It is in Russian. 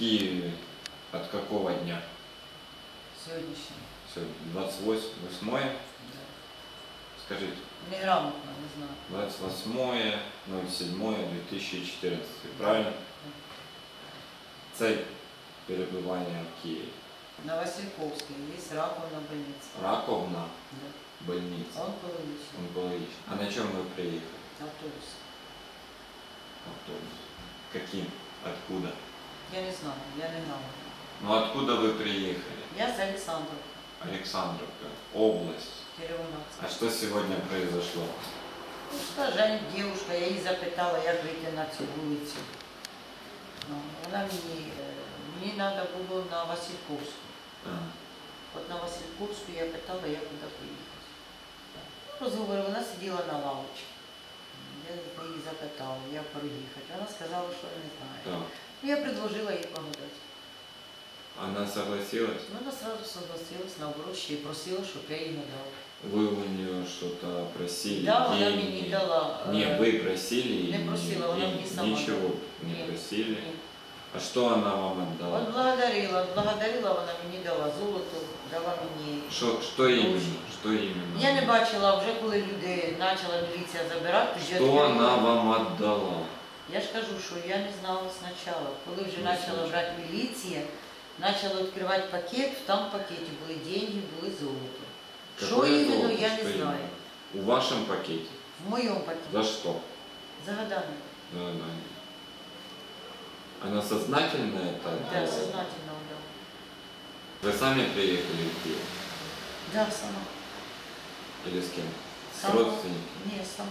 Киеве от какого дня? Сьогоднішній. Сегодня 28 8 Да. Скажите. Неграмотно, не знаю. 28 07 2014. Правильно? Цель перебывания в Киеве. На Васильковській є раковна больниця. Раковна Да. больница. Онкологічна. Онкологичная. А на чем вы приехали? Автобус. Автобус. Каким? Откуда? Я не знаю, я не грамотна. Ну откуда вы приехали? Я з Олександров, Александровка. Область. Кіровоградська. А что сегодня произошло? Ну, що, Жень, дівчинка, я її запитала, як вийти на цю вулицю. Ну, вона мені, е, мені треба було на Васильковську. А, От на Васильковську я питала, як куди поїхати. Ну, Розговор, вона сиділа на лавочці. Я її запитала, як проїхати. Вона сказала, що не знає. так. Ну, я предложила їй погадати. Она согласилась? Ну, Вона одразу согласилась, наоборот, ще й просила, щоб я їй надала. Вы у нее что-то просили? Да, вона деньги? мені дала. е, Не, вы просили? Не и просила, она деньги? мне сама Ничего дала. не Нет. просили? ні. А что она вам отдала? Отблагодарила, отблагодарила, вона мені дала золото, дала мені. Что, что именно? Что именно? Я не бачила вже, коли люди почала міліція забирати. я Что відкрила. она вам отдала? Я ж кажу, що я не знала спочатку. Коли вже Ну, почала спочатку. брати міліція, почала відкривати пакет, там в пакеті були деньги, були золото. Що Какое іменно, золото? я не Что знаю. именно? В вашем пакете? В моєму пакеті. За что? Загадали. Да, да. Она сознательно это Так, отдала? сознательно вдала. Вы сами приехали в Киев? Да, сама. Или с кем? С Сама. родственниками? Ні, сама.